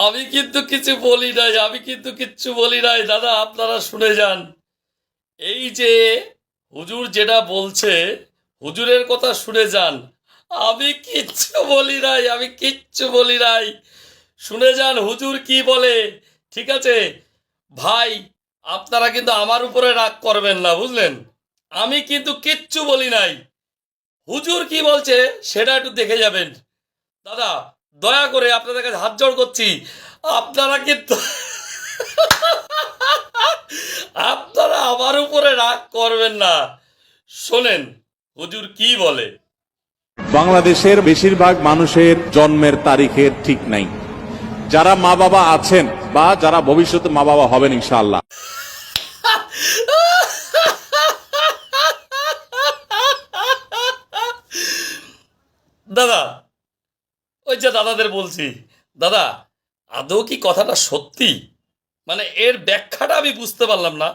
আমি কিন্তু কিছু বলি নাই, আমি কিন্তু কিচ্ছু বলি নাই। দাদা, আপনারা শুনে যান। এই যে হুজুর যেটা বলছে, হুজুরের কথা শুনে যান। আমি কিচ্ছু বলি নাই, আমি কিচ্ছু বলি নাই। শুনে যান, হুজুর কি বলে? ঠিক আছে? ভাই, আপনারা কিন্তু আমার উপরে রাগ করবেন না, বুঝলেন? আমি কিন্তু কিচ্ছু বলি নাই। হুজুর কি বলছে, সেটা একটু দেখে যাবেন। দাদা দয়া করে আপনাদের কাছে হাত জোড় করছি। আপনারা কিন্তু আপনারা আমার উপরে রাগ করবেন না। শোনেন হুজুর কি বলে? বাংলাদেশের বেশিরভাগ মানুষের জন্মের তারিখের ঠিক নাই। যারা মা বাবা আছেন বা যারা ভবিষ্যতে মা বাবা হবেন ইনশাআল্লাহ। দাদা ওই যে দাদাদের বলছি, দাদা, আদৌ কি কথাটা সত্যি? মানে এর ব্যাখ্যাটা আমি বুঝতে পারলাম না।